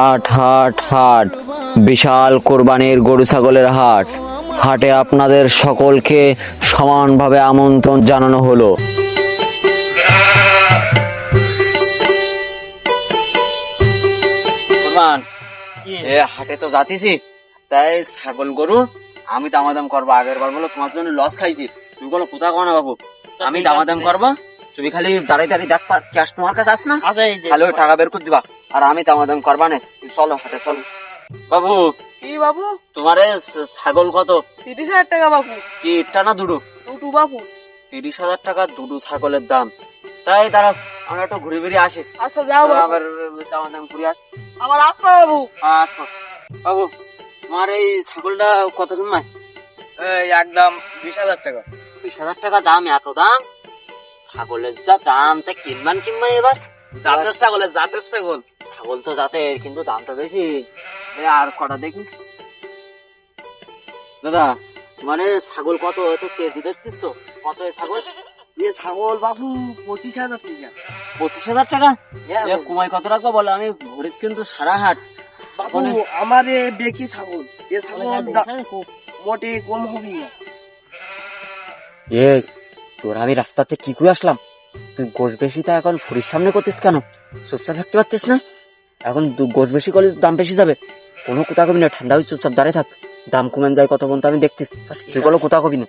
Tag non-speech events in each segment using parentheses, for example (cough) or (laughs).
হাট হাট হাট বিশাল কোরবানির গরু ছাগলের হাট। হাটে আপনাদের সকলকে সমানভাবে আমন্ত্রণ জানানো হলো। এ হাটে তো যাতিছি তাই ছাগল গরু আমি দামাদাম করব আগের বার বলো তোমার জন্য লস খাইছি। তুমি বলো কোথাও কোনো বাবু আমি দামাদাম করব। তুমি খালি দাঁড়িয়ে দাঁড়িয়ে দেখ ক্যাশ তোমার কাছে আস না? খালি টাকা বের করে দিবা। আর আমি দামাদাম করবা না। চলো হাটে চলো। বাবু কি বাবু? তোমারে ছাগল কত? তিরিশ হাজার টাকা বাবু। কি একটা না দুটো দুটু বাবু। তিরিশ হাজার টাকা দুটো ছাগলের দাম। তাই তারা আমরা একটু ঘুরে ফিরে আসি। আচ্ছা যাও আবার দামাদাম করে আসি। আমার আপা বাবু। আসো। বাবু তোমার এই ছাগলটা কত কিনমায় এই একদম বিশ হাজার টাকা। বিশ হাজার টাকা দাম এত দাম? ছাগলের যা দাম তা কিনবান এবার? জাতের ছাগল জাতের ছাগল। ছাগল তো যাতে কিন্তু দামটা বেশি। আর কটা দেখি? দাদা মানে ছাগল কত? তো কেজি দেখছিস তো। কত ছাগল? এ ছাগল বাবু পঁচিশ হাজার টাকা। পঁচিশ হাজার টাকা? হ্যাঁ, কুমাই কত রাখব বলো? আমি ঘুরিস কিন্তু সারা হাট। বাবু আমার এ বেকি ছাগল। এ ছাগল মোটে কম হবে না। এ তোর আমি রাস্তাতে কি করে আসলাম? তুই গোশ বেশিটা এখন ফুরির সামনে করতিস কেন? চুপচাপ থাকতে পারতিস না? এখন দু- গোশ বেশি করলে দাম বেশি যাবে। কোনো কোথা কবি না ঠান্ডা হয়ে চুপচাপ দাঁড়িয়ে থাক। দাম কমেন যায় কত পর্যন্ত আমি দেখতিস। তুই বলো কোথা কবি না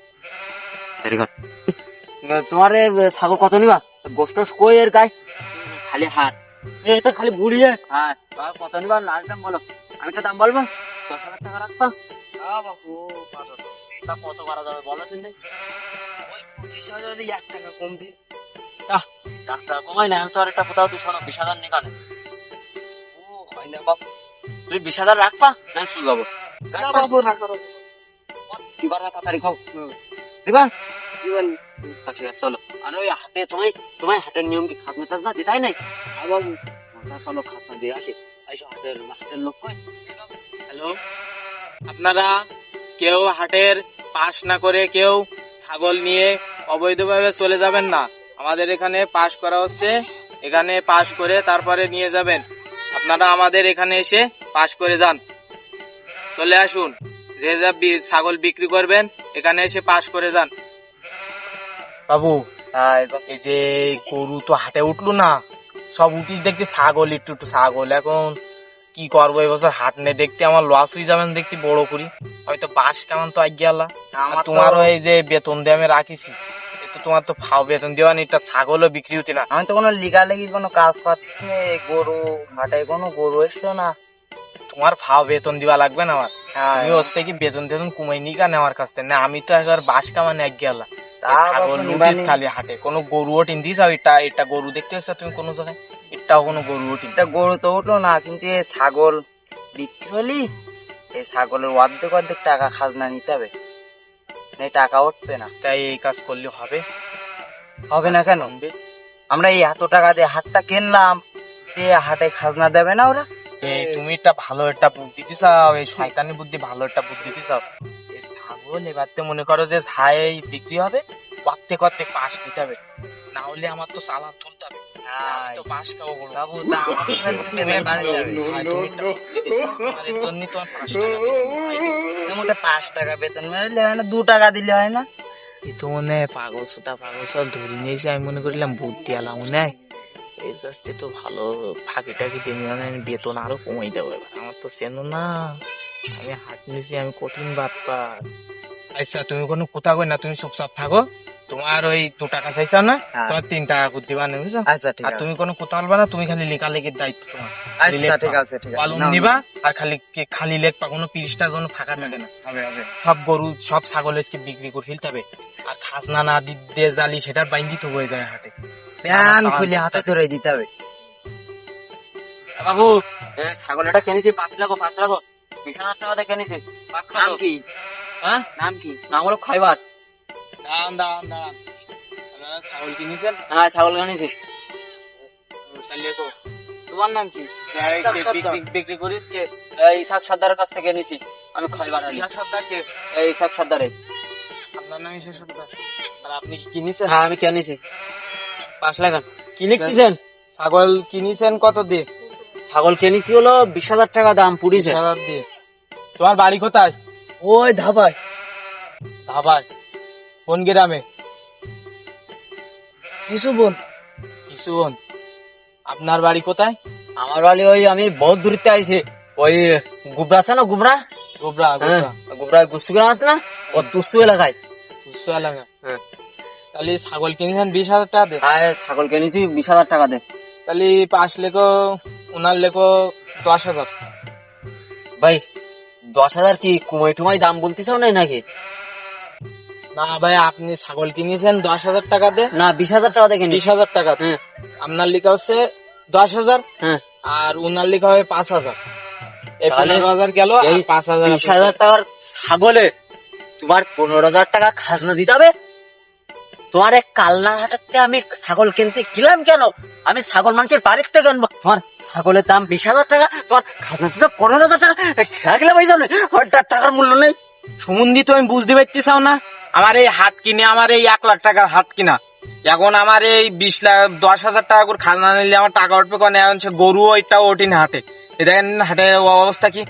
তোমার ছাগল কত নিবা? গোষ্ঠ কই এর গায়ে? খালি হাট এটা খালি বুড়িয়ে হাট আর কত নিবা? লাস্ট দাম বলো। আমি দাম বলব। দশ হাজার টাকা কত করা যাবে বলো পঁচিশ হাজার এক টাকা কম দে ডাক্তার কমাই না আমি তো আর একটা কোথাও তুই শোনো বিশ হাজার নিকানে। ও হয় না বাবু তুই বিশ হাজার রাখবা না শুরু যাব না বাবু রাখো রাখো। দিবার না তাড়াতাড়ি খাও। দিবা দিবেন ঠিক আছে চলো। আর ওই হাতে তোমায় তোমায় হাটের নিয়ম কি খাত মেতাজ না দিতাই নাই? বাবু। চলো খাতা দিয়ে আসি। আইসো হাটের হাটের লোক কই? হ্যালো? আপনারা কেউ হাটের পাস না করে কেউ ছাগল নিয়ে অবৈধভাবে চলে যাবেন না। আমাদের এখানে পাস করা হচ্ছে। এখানে পাস করে তারপরে নিয়ে যাবেন। আপনারা আমাদের এখানে এসে পাস করে যান। চলে আসুন। যে যা ছাগল বিক্রি করবেন, এখানে এসে পাস করে যান। বাবু এই যে গরু তো হাটে উঠল না, সব উঠিস দেখছি ছাগল, একটু একটু ছাগল এখন। কি করব? এবছর হাট নে দেখতে আমার লস হয়ে যাবেন দেখতে বড় করি। হয়তো বাস কেমন তো আগে তো- তোমারও এই যে বেতন দিয়ে আমি রাখিছি তোমার তো ফাও বেতন দেওয়া নেই ছাগলও বিক্রি হচ্ছে না। আমি তো কোনো লিগালেগি কোনো কাজ পাচ্ছি না গরু হাটে কোনো গরু এসছো না। তোমার ফাও বেতন দিবা লাগবে না আমার? হ্যাঁ, আমি হচ্ছে কি বেতন টেতন কমাই নি কেন আমার কাছ থেকে। না আমি তো একবার বাস কামানে এক গেলা ছাগল। খালি হাটে। কোনো গরুও টিন দিস এটা এটা গরু দেখতে তুমি কোনো জায়গায়? এটাও কোনো গরু টিন এটা গরু তো উঠল না কিন্তু এই ছাগল বিক্রি হলি এই ছাগলের অর্ধেক অর্ধেক টাকা খাজনা নিতে হবে। এই টাকা উঠবে না। তাই এই কাজ করলে হবে। হবে না কেন? আমরা এই এত টাকা দিয়ে হাটটা কিনলাম দিয়ে হাটে খাজনা দেবে না ওরা। এই তুমি একটা ভালো একটা বুদ্ধি দিছাও এই শয়তানি বুদ্ধি ভালো একটা বুদ্ধি দিছাও ছাগল এবারতে মনে করো যে ছাই বিক্রি হবে করতে করতে পাশ দিতে হবে। না হলে আমার তো চালান তুলতে হবে। তো পাশ খাব বড় বাবু তা আমার (laughs) বাড়ি যাবে। তোমার পাঁচ টাকা বেতন। মোটে পাঁচ টাকা বেতন মেরে না দু টাকা দিলে হয় না? এ তো মনে হয় পাগল সোতা পাগল সব ধরে নিয়েছি। আমি মনে করিলাম বুদ্ধি আলাম মনে হয়। এর কাছ থেকে তো ভালো ফাঁকি টাকি দিয়ে নিলাম, আমি বেতন আরও কমাই দেবো এবার। আমার তো চেনো না। আমি হাট নিয়েছি আমি কঠিন বাদ পার আচ্ছা তুমি কোনো কোথা কই না তুমি সব চুপচাপ থাকো। তোমার ওই দু টাকা চাইছো না। তোমার তিন টাকা করে দিবা না বুঝছ আচ্ছা ঠিক আর তুমি কোনো কোথা বলবা না তুমি খালি লেখা লেগের দায়িত্ব তোমার আচ্ছা ঠিক আছে ঠিক আছে নিবা আর খালি খালি লেখ পা কোনো পিরিশটা যেন ফাঁকা থাকে না হবে হবে সব গরু সব ছাগল আজকে বিক্রি করে ফেলতে হবে আর খাজনা না দিতে জালি সেটার বাইন্দি তো হয়ে যায় হাটে প্যান খুলে হাতে ধরে দিতে হবে বাবু এ ছাগল এটা কিনেছি পাঁচ লাখ পাঁচ লাখ বিশ হাজার টাকা দিয়ে কিনেছি নাম কি হ্যাঁ নাম কি নাম হলো খাইবার ছাগল কিনেছেন? হ্যাঁ ছাগল কিনেছি। তোমার নাম কি? বিক্রি-। করিস কে? এই ইসাক সর্দারের কাছ থেকে কিনেছি আমি খাইবার আলী সর্দার কে? এই ইসাক সর্দারে। আপনার নাম ইসাক সর্দার? আর আপনি কি কিনেছেন? হ্যাঁ আমি কিনেছি। পাঁচ লাখ কি লিখতেছেন ছাগল কিনেছেন কত দিয়ে? ছাগল কিনেছি হলো বিশ হাজার টাকা দাম পুড়িছে। হাজার দিয়ে। তোমার বাড়ি কোথায়? ওই ধাবায়। ধাবায়? কোন গ্রামে? কিছু বোন কিশুবন আপনার বাড়ি কোথায়? আমার বাড়ি ওই আমি বহুত দূরতে আইছি। ওই গুবরা আছে না গুবরা? গোবরা হ্যাঁ গুবরা। গুসু গ্রাম আছে না? ও দুসু এলাকায়। দুশো এলাকা। হ্যাঁ। তাহলে ছাগল কিনেছেন বিশ হাজার টাকা দে হ্যাঁ ছাগল কিনেছি বিশ হাজার টাকা দে তাহলে পাঁচ লেখো ওনার লেখো দশ হাজার। ভাই দশ হাজার কি কুমাই টুমাই দাম বলতেছো না নাকি? না ভাই আপনি ছাগল কিনেছেন দশ হাজার না বিশ হাজার বিশ হাজার টাকা হ্যাঁ। আপনার লেখা হচ্ছে দশ হাজার হ্যাঁ। আর উনার লেখা হবে পাঁচ হাজার। এই তাহলে পনেরো হাজার গেল এই পাঁচ হাজার বিশ হাজার টাকার ছাগলে তোমার পনেরো হাজার টাকা খাজনা দিতে হবে? তোমার এক কালনা হাটাতে আমি ছাগল কিনতে গেলাম কেন? আমি ছাগল মানুষের বাড়ির থেকে আনব। তোমার ছাগলের দাম বিশ হাজার টাকা তোমার খাজনা দিতে পনেরো হাজার টাকা। খেয়া গেলে ভাই জানে টাকার মূল্য নেই। সুমন্দি তো আমি বুঝতে পারছি চাও না? আমার এই হাত কিনে আমার এই এক লাখ টাকার হাত কিনা? এখন আমার এই বিশ লাখ দশ হাজার টাকা করে খাজনা নিলে আমার টাকা উঠবে কেন? এখন সে গরু ওইটা ওঠি না হাটে এ দেখেন হাটের অবস্থা কি?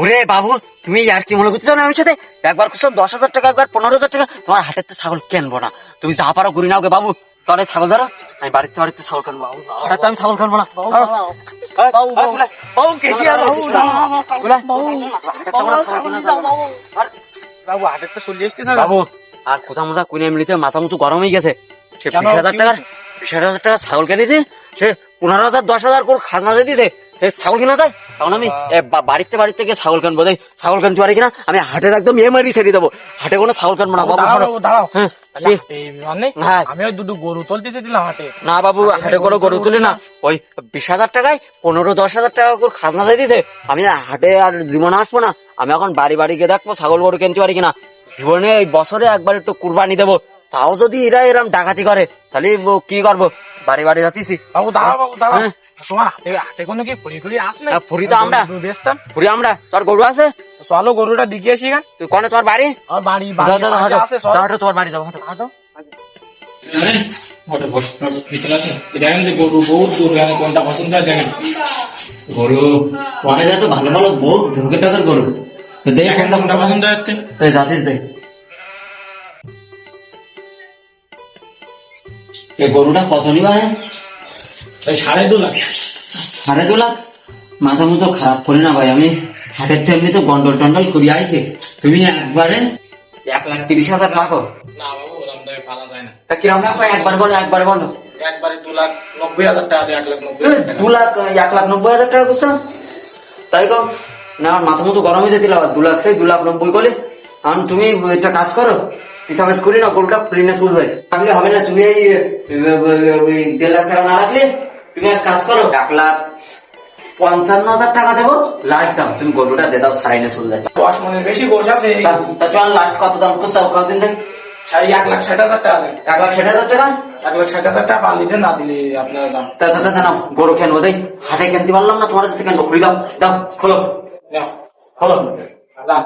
ওরে বাবু তুমি আর কি মনে করতে চাও না আমার সাথে? একবার করছ দশ হাজার টাকা একবার পনেরো হাজার টাকা। তোমার হাটের তো ছাগল কেনবো না। তুমি যা পারো ঘুরি নাও গে বাবু। তাহলে ছাগল ধরো। আমি বাড়িতে বাড়িতে ছাগল কেনবো বাবু আমি ছাগল কেনবো না। বাবু, আর বাবু, ফুলা, হাটের তো চলে বাবু আর কোথা মোথা কুনে মিলিতে মাথা মুথু গরম হয়ে গেছে। সে? বিশ হাজার টাকার বিশ হাজার টাকা ছাগল কিনে দিতে সে পনেরো হাজার দশ হাজার করে খাজনা দিয়ে দিতে সে ছাগল কিনা দেয় তখন আমি। বাড়িতে বাড়িতে গিয়ে ছাগল কিনবো দেয় ছাগল কিনতে পারি কিনা? আমি হাটের একদম এমআরি ছেড়ে দেবো। হাটে কোনো ছাগল কিনবো না বাবু দাঁড়াও। ধরো। হ্যাঁ? হাটে মানে হ্যাঁ। আমি দুটো গরু তুলতে দিলাম হাটে। না বাবু হাটে কোনো গরু তুলে না। ওই বিশ হাজার টাকায় পনেরো দশ হাজার টাকা করে খাজনা দিয়ে দিতে আমি না হাটে আর জীবনে আসব না। আমি এখন বাড়ি বাড়ি গিয়ে দেখব ছাগল গরু কিনতে পারি কিনা। জীবনে এই বছরে একবার একটু কুরবানি দেবো। তাও যদি এরা এরম ডাকাতি করে তাহলে কি করব? বাড়ি বাড়ি যাচ্ছি। বাবু দাঁড়াও বাবু দাঁড়াও হ্যাঁ। শোনা হাটে হাটে কোনো কি? ফুরি ফুরি আস না ফুরি তো আমরা। গরু বেচতাম। ঘুরি আমরা। তোর গরু আছে? চলো গরুটা দিকে আসি গান তুই কনে তোমার বাড়ি? আর হাঁটো। হাঁটো। গরু বহুত দূর কোনটা পছন্দ হয় দেখেন গরু ভালো ভালো বউ ঢুকে টাকার গরু। তো দেখেন কোনটা পছন্দ হচ্ছে। তুই যাতিস দেখ। এই গরুটা কত নিবা সাড়ে দু লাখ। সাড়ে দু লাখ? মাথা মতো খারাপ করি না ভাই আমি হাটের তো এমনি তো গন্ডল টন্ডল করি আইছি। তুমি একবারে এক লাখ তিরিশ হাজার রাখো। না বাবু ওরম দামে পালা যায় না। তা কিরম রাখো? একবার বলো একবার বলো। একবারে দু লাখ নব্বই হাজার টাকা দিয়ে এক লাখ নব্বই এই হাজার টাকা। দু লাখ এক লাখ নব্বই হাজার টাকা বুঝছ তাই কম না আমার মাথা মতো গরম হয়ে যেতে দু লাখ সেই দু লাখ নব্বই তুমি একটা কাজ করো হিসাবে করি না গরুটা ফ্রিনেস বুঝবে তাহলে হবে না তুমি এই দেড় লাখ টাকা না রাখলে তুমি এক কাজ করো এক লাখ পঞ্চান্ন হাজার টাকা দেবো লাস্ট দাম তুমি গরুটা দিয়ে দাও সারাই না চলে যাবে। দশ মনের বেশি গোস আছে। তা চল লাস্ট কত দাম করতে হবে কতদিন থেকে? সাড়ে এক লাখ ষাট হাজার টাকা এক লাখ ষাট হাজার টাকা? এক লাখ ষাট হাজার টাকা দিতে না দিলে আপনার দাম। তা তা তা তা গরু কেনবো দেই। হাটে কিনতে পারলাম না তোমার সাথে কেন খুলি দাও দাও খোলো। খোলো। দাম